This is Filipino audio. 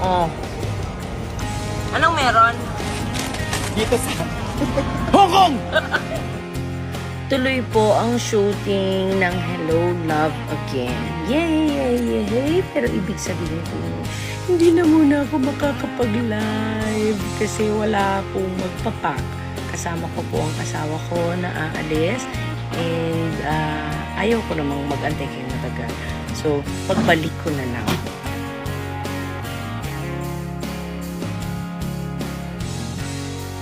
Oh. Anong meron? Dito sa... Hong Kong! Tuloy po ang shooting ng Hello Love Again. Yay! Yay! Yay! Pero ibig sabihin po, hindi na muna ako makakapag-live kasi wala akong magpapak. Kasama ko po ang asawa ko na aalis and uh, ayaw ko namang mag-antay kayo matagal. So, pagbalik ko na lang.